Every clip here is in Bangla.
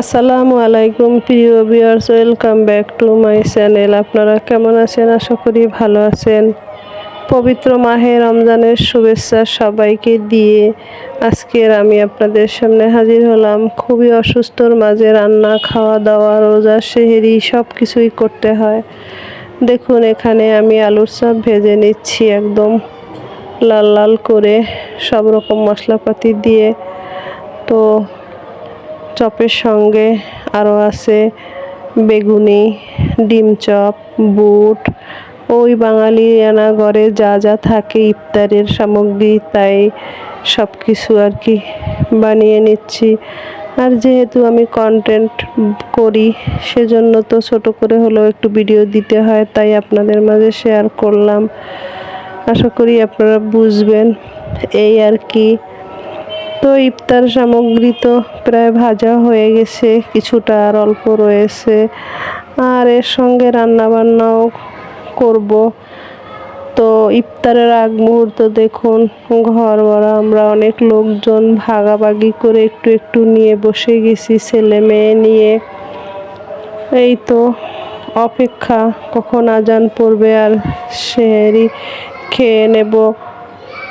আসসালামু আলাইকুম, প্রিয় viewers welcome back to my channel আপনারা কেমন আছেন? আশা করি ভালো আছেন। পবিত্র মাহে রমজানের শুভেচ্ছা সবাইকে দিয়ে আজকের আমি আপনাদের সামনে হাজির হলাম। খুবই অসুস্থর মাঝে রান্না খাওয়া দাওয়া রোজা, সেহেরি সব কিছুই করতে হয়। দেখুন, এখানে আমি আলুর চপ ভেজে নিচ্ছি একদম লাল লাল করে। সব রকম মশলাপাতি দিয়ে। তো চপের সঙ্গে আরও আছে বেগুনি, ডিম চপ, বুট। ওই বাঙালিয়ানা ঘরে যা যা থাকে ইফতারের সামগ্রী, তাই সব কিছু আর কি বানিয়ে নিচ্ছি। আর যেহেতু আমি কন্টেন্ট করি, সেজন্য তো ছোট করে হলেও একটু ভিডিও দিতে হয়, তাই আপনাদের মাঝে শেয়ার করলাম। আশা করি আপনারা বুঝবেন। এই আর কি। তো ইফতার সামগ্রী তো প্রায় ভাজা হয়ে গেছে, কিছুটা আর অল্প রয়েছে। আর এর সঙ্গে রান্না বান্নাও করব। তো ইফতারের আগ মুহূর্ত দেখুন ঘর ভরা আমরা অনেক লোকজন ভাগাভাগি করে একটু একটু নিয়ে বসে গেছি ছেলে মেয়ে নিয়ে। এই তো অপেক্ষা, কখন আজান পড়বে আর সেহেরি খেয়ে নেব।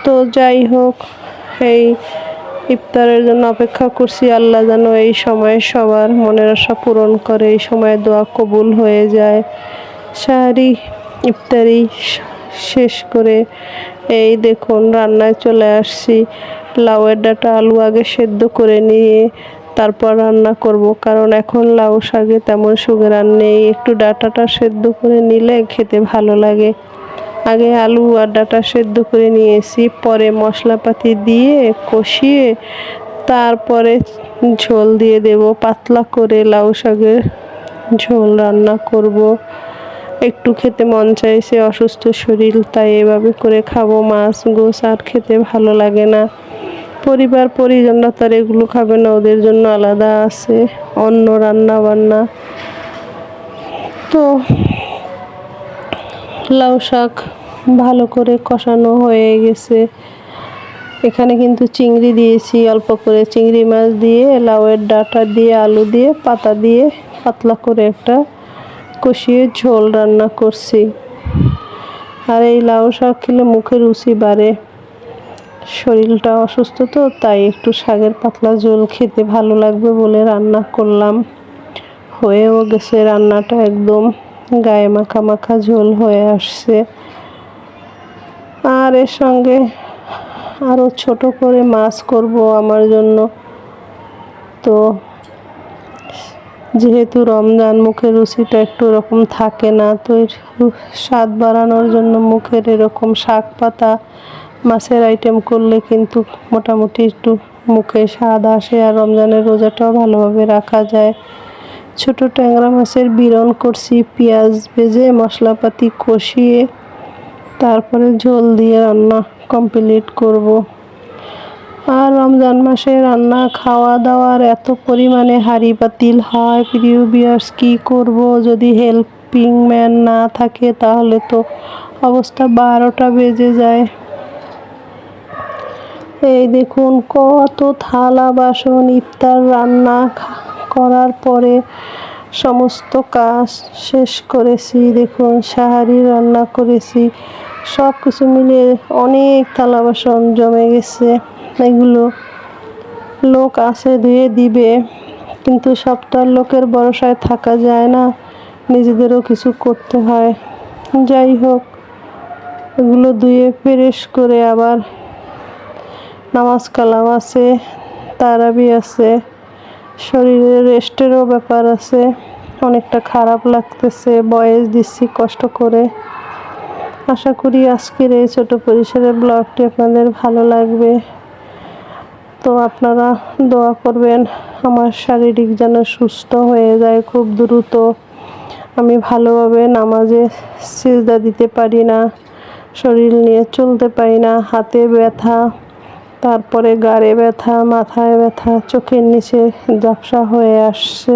তো যাই হোক, এই ইফতারের জন্য অপেক্ষা করছি। আল্লাহ যেন এই সময় সবার মনের আশা পূরণ করে, এই সময় দোয়া কবুল হয়ে যায়। সারি ইফতারি শেষ করে এই দেখুন রান্নায় চলে আসছি। লাউয়ের ডাটা আলু আগে সেদ্ধ করে নিয়ে তারপর রান্না করব। কারণ এখন লাউ শাকে তেমন সুগার নেই। একটু ডাটাটা সেদ্ধ করে নিলে খেতে ভালো লাগে। আগে আলু আর ডাটা সেদ্ধ করে নিয়েছি, পরে মশলাপাতি দিয়ে কষিয়ে তারপরে ঝোল দিয়ে দেব। পাতলা করে লাউ শাকের ঝোল রান্না করব। একটু খেতে মন চাইছে, অসুস্থ শরীর, তাই এভাবে করে খাব। মাছ, গোস আর খেতে ভালো লাগে না। পরিবার, পরিজনরা তার এগুলো খাবে না, ওদের জন্য আলাদা আছে, অন্য রান্না বান্না তো লাউ শাক ভালো করে কষানো হয়ে গেছে। এখানে কিন্তু চিংড়ি দিয়েছি, অল্প করে চিংড়ি মাছ দিয়ে, লাউয়ের ডাটা দিয়ে, আলু দিয়ে, পাতা দিয়ে পাতলা করে একটা কষিয়ে ঝোল রান্না করছি। আর এই লাউ শাক খেলে মুখে রুচি বাড়ে। শরীরটা অসুস্থ তো, তাই একটু শাকের পাতলা ঝোল খেতে ভালো লাগবে বলে রান্না করলাম। হয়েও গেছে রান্নাটা একদম। গায়ে মাখা মাখা ঝোল হয়ে আসছে। আর এর সঙ্গে আরও ছোট করে মাছ করব আমার জন্য। তো যেহেতু রমজান, মুখের রুচিটা একটু এরকম থাকে না, তো স্বাদ বাড়ানোর জন্য মুখের এরকম শাক পাতা, মাছের আইটেম করলে কিন্তু মোটামুটি একটু মুখে স্বাদ আসে। আর রমজানের রোজাটাও ভালোভাবে রাখা যায়। ছোট ট্যাংরা মাছের বিরন করছি পেঁয়াজ ভেজে মশলাপাতি কষিয়ে তারপরে ঝোল দিয়ে রান্না কমপ্লিট করব। আর রমজান মাসে রান্না খাওয়া দাওয়ার এত পরিমাণে হাঁড়ি পাতিল হয়, প্রিয় বিয়ার্স কী করব যদি হেল্পিং ম্যান না থাকে, তাহলে তো অবস্থা বারোটা বেজে যায় এই দেখুন, কত থালা বাসন, ইফতার, রান্না করার পরে সমস্ত কাজ শেষ করেছি। দেখুন, সাহারি রান্না করেছি। সব কিছু মিলে অনেক থালা বাসন জমে গেছে। এগুলো লোক আসে ধুয়ে দিবে। কিন্তু সপ্তাহ লোকের ভরসায় থাকা যায় না। নিজেদেরও কিছু করতে হয়। যাই হোক, এগুলো ধুয়ে ফ্রেশ করে আবার নামাজ কালাম আছে, তারাবি আছে। শরীরের রেস্টেরও ব্যাপার আছে। অনেকটা খারাপ লাগতেছে, বয়স দিচ্ছি কষ্ট করে। আশা করি আজকের এই ছোট পরিসরের ব্লগটি আপনাদের ভালো লাগবে। তো আপনারা দোয়া করবেন, আমার শারীরিক যেন সুস্থ হয়ে যায় খুব দ্রুত। আমি ভালোভাবে নামাজে সিজদা দিতে পারি না, শরীর নিয়ে চলতে পারি না, হাতে ব্যথা তারপরে গাড়ে ব্যথা, মাথায় ব্যথা, চোখের নিচে ঝাপসা হয়ে আসছে।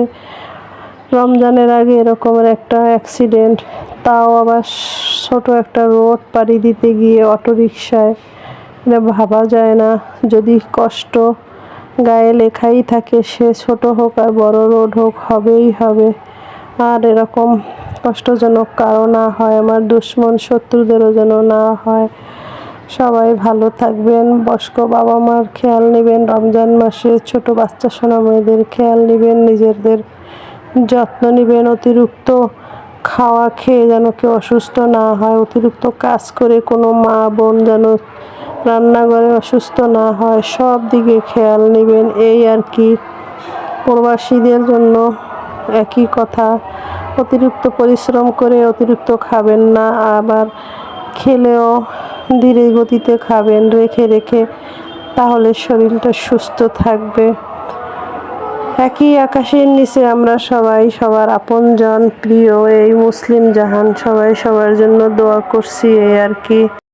রমজানের আগে এরকমের একটা অ্যাক্সিডেন্ট তাও আবার ছোট একটা রোড পাড়ি দিতে গিয়ে অটো রিক্সায় এটা ভাবা যায় না, যদি কষ্ট গায়ে লেখাই থাকে, সে ছোট হোক আর বড় রোড হোক, হবেই হবে। আর এরকম কষ্টজনক কারও না হয়, আমার দুশ্মন শত্রুদেরও যেন না হয়। সবাই ভালো থাকবেন। বয়স্ক বাবা মার খেয়াল নেবেন। রমজান মাসে ছোট বাচ্চা সোনা মেয়েদের খেয়াল নেবেন। নিজেদের যত্ন নেবেন। অতিরিক্ত খাওয়া খেয়ে যেন কেউ অসুস্থ না হয়। অতিরিক্ত কাজ করে কোনো মা বোন যেন রান্নাঘরে অসুস্থ না হয়। সব দিকে খেয়াল নেবেন। এই আর কি। প্রবাসীদের জন্য একই কথা। অতিরিক্ত পরিশ্রম করে অতিরিক্ত খাবেন না। আবার খেলেও ধীরে গতিতে খাবেন, রেখে রেখে, তাহলে শরীরটা সুস্থ থাকবে। একই আকাশের নিচে আমরা সবাই সবার আপনজন, প্রিয়, এই মুসলিম জাহান সবাই সবার জন্য দোয়া করছি, এই আর কি।